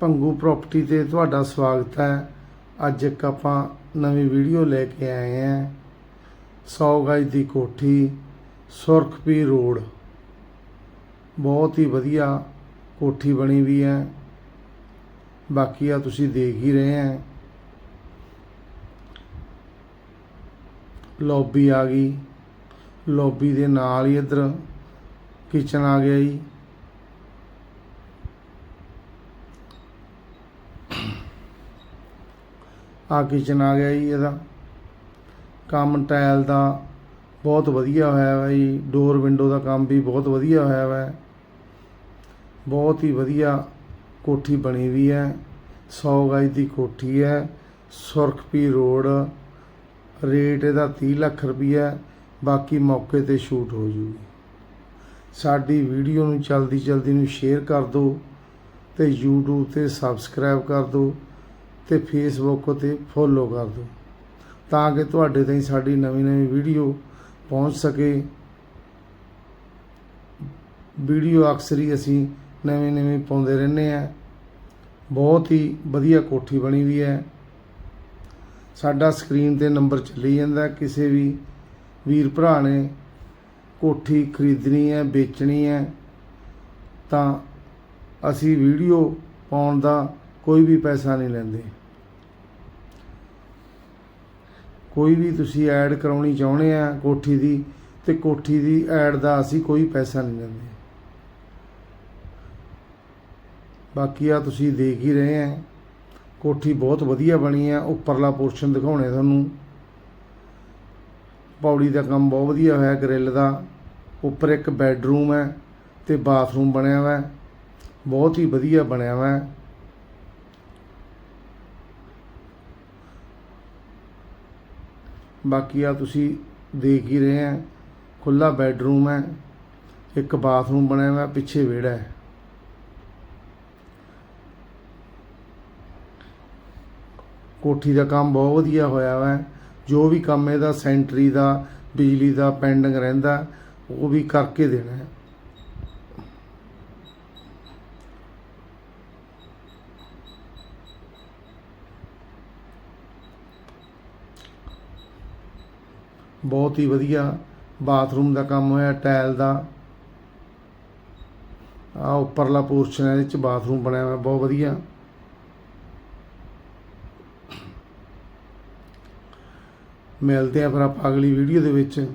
Bhangu property ਤੇ ਤੁਹਾਡਾ ਸਵਾਗਤ ਹੈ। ਅੱਜ ਇੱਕ ਆਪਾਂ ਨਵੀਂ ਵੀਡੀਓ ਲੈ ਕੇ ਆਏ ਹਾਂ। 100 ਗਜ ਦੀ ਕੋਠੀ ਸੁਰਖਪੀ ਰੋਡ। ਬਹੁਤ ਹੀ ਵਧੀਆ ਕੋਠੀ ਬਣੀ ਵੀ ਹੈ। ਬਾਕੀ ਆ ਤੁਸੀਂ ਦੇਖ ਹੀ ਰਹੇ ਹੈ। ਲੌਬੀ ਆ ਗਈ। ਲੌਬੀ ਦੇ ਨਾਲ ਹੀ ਇੱਧਰ ਕਿਚਨ ਆ ਗਿਆ ਜੀ। ਆ ਕਿਚਨ ਆ ਗਿਆ ਜੀ ਇਹਦਾ। ਕੰਮ ਟਾਇਲ ਦਾ ਬਹੁਤ ਵਧੀਆ ਹੋਇਆ ਵਾ ਜੀ। ਡੋਰ ਵਿੰਡੋ ਦਾ ਕੰਮ ਵੀ ਬਹੁਤ ਵਧੀਆ ਹੋਇਆ ਵਾ। ਬਹੁਤ ਹੀ ਵਧੀਆ ਕੋਠੀ ਬਣੀ ਵੀ ਹੈ। 100 ਗਜ ਦੀ ਕੋਠੀ ਹੈ। ਸੁਰਖਪੀ ਰੋਡ। ਰੇਟ ਇਹਦਾ 30 ਲੱਖ ਰੁਪਈਆ। ਬਾਕੀ ਮੌਕੇ ਤੇ ਸ਼ੂਟ ਹੋ ਜੂਗੀ। ਸਾਡੀ ਵੀਡੀਓ ਨੂੰ ਜਲਦੀ ਜਲਦੀ ਨੂੰ ਸ਼ੇਅਰ ਕਰ ਦਿਓ ਤੇ YouTube ਤੇ ਸਬਸਕ੍ਰਾਈਬ ਕਰ ਦਿਓ। ਤੇ ਫੇਸਬੁੱਕ ਤੇ ਫੋਲੋ ਕਰ ਦਿਓ, ਤਾਂ ਕਿ ਤੁਹਾਡੇ ਤਾਈਂ ਸਾਡੀ ਨਵੀਂ ਨਵੀਂ ਵੀਡੀਓ ਪਹੁੰਚ ਸਕੇ। ਵੀਡੀਓ ਅਕਸਰ ਹੀ ਅਸੀਂ ਨਵੇਂ ਨਵੇਂ ਪਾਉਂਦੇ ਰਹਿੰਦੇ ਆ ਬਹੁਤ ਹੀ ਵਧੀਆ ਕੋਠੀ ਬਣੀ ਵੀ ਹੈ। ਸਾਡਾ ਸਕਰੀਨ ਤੇ ਨੰਬਰ ਚੱਲੀ ਜਾਂਦਾ, ਕਿਸੇ ਵੀ ਵੀਰ ਭਰਾ ਨੇ ਕੋਠੀ ਖਰੀਦਣੀ ਹੈ, ਵੇਚਣੀ ਹੈ, ਤਾਂ ਅਸੀਂ ਵੀਡੀਓ ਪਾਉਣ ਦਾ ਕੋਈ ਵੀ ਪੈਸਾ ਨਹੀਂ ਲੈਂਦੇ। ਕੋਈ ਵੀ ਤੁਸੀਂ ਐਡ ਕਰਾਉਣੀ ਚਾਹੁੰਦੇ ਆ ਕੋਠੀ ਦੀ, ਤੇ ਕੋਠੀ ਦੀ ਐਡ ਦਾ ਅਸੀਂ ਕੋਈ ਪੈਸਾ ਨਹੀਂ ਲੈਂਦੇ ਬਾਕੀ ਆ ਤੁਸੀਂ ਦੇਖ ਹੀ ਰਹੇ ਆ, ਕੋਠੀ ਬਹੁਤ ਵਧੀਆ ਬਣੀ ਆ, ਉੱਪਰਲਾ ਪੋਰਸ਼ਨ ਦਿਖਾਉਣੇ ਤੁਹਾਨੂੰ। ਪੌੜੀ ਦਾ ਕੰਮ ਬਹੁਤ ਵਧੀਆ ਹੋਇਆ ਗ੍ਰਿਲ ਦਾ, ਉੱਪਰ ਇੱਕ ਬੈੱਡਰੂਮ ਹੈ ਤੇ ਬਾਥਰੂਮ ਬਣਿਆ ਹੋਇਆ ਬਹੁਤ ਹੀ ਵਧੀਆ ਬਣਿਆ ਹੋਇਆ ਬਾਕੀ ਆ ਤੁਸੀਂ ਦੇਖ ਹੀ ਰਹੇ ਆ। ਖੁੱਲਾ ਬੈੱਡਰੂਮ ਹੈ। ਇੱਕ ਬਾਥਰੂਮ ਬਣਿਆ ਹੋਇਆ, ਪਿੱਛੇ ਵਿਹੜਾ ਹੈ। ਕੋਠੀ ਦਾ ਕੰਮ ਬਹੁਤ ਵਧੀਆ ਹੋਇਆ ਵਾ। ਜੋ ਵੀ ਕੰਮ ਇਹਦਾ, ਸੈਂਟਰੀ ਦਾ, ਬਿਜਲੀ ਦਾ, ਪੈਂਡਿੰਗ ਰਹਿੰਦਾ, ਉਹ ਵੀ ਕਰਕੇ ਦੇਣਾ ਹੈ। ਬਹੁਤ ਹੀ ਵਧੀਆ ਬਾਥਰੂਮ ਦਾ ਕੰਮ ਹੋਇਆ, ਟਾਇਲ ਦਾ। ਆ ਉੱਪਰਲਾ ਪੋਰਸ਼ਨ ਹੈ, ਇਹਦੇ ਚ ਬਾਥਰੂਮ ਬਣਿਆ ਹੋਇਆ, ਬਹੁਤ ਵਧੀਆ। ਮਿਲਦੇ ਆ ਫਿਰ ਆਪਾਂ ਅਗਲੀ ਵੀਡੀਓ ਦੇ ਵਿੱਚ।